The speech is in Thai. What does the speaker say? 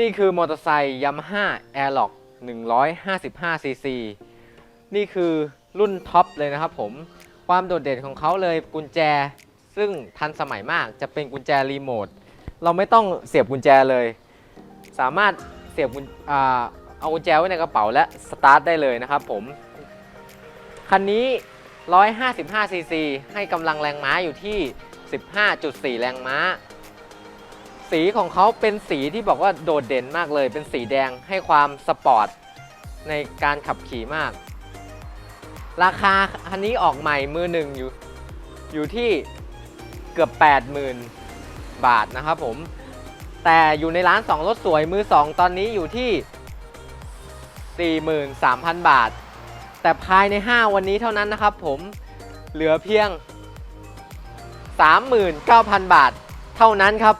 นี่คือมอเตอร์ไซค์ Yamaha Airlock 155 cc นี่คือรุ่นท็อปเลยนะครับผม ความโดดเด่นของเขาเลยกุญแจ ซึ่งทันสมัยมากจะเป็นกุญแจรีโมท เราไม่ต้องเสียบกุญแจเลย สามารถเสียบกุญอ่าเอากุญแจไว้ในกระเป๋าและสตาร์ทได้เลยนะครับผม คันนี้ 155 cc ให้กำลังแรงม้าอยู่ที่ 15.4 แรงม้า สีของเขาเป็นสีที่บอกว่าโดดเด่นมากเลย เป็นสีแดงให้ความสปอร์ตในการขับขี่มาก ราคาคันนี้ออกใหม่มือหนึ่งอยู่ อยู่ที่เกือบ 80,000 บาทนะครับผม แต่อยู่ในร้าน 2 รถสวยมือ 2 ตอนนี้อยู่ที่ 43,000 บาท แต่ภายใน 5 วันนี้เท่านั้นนะครับผมเหลือเพียง 39,000 บาทเท่านั้นครับ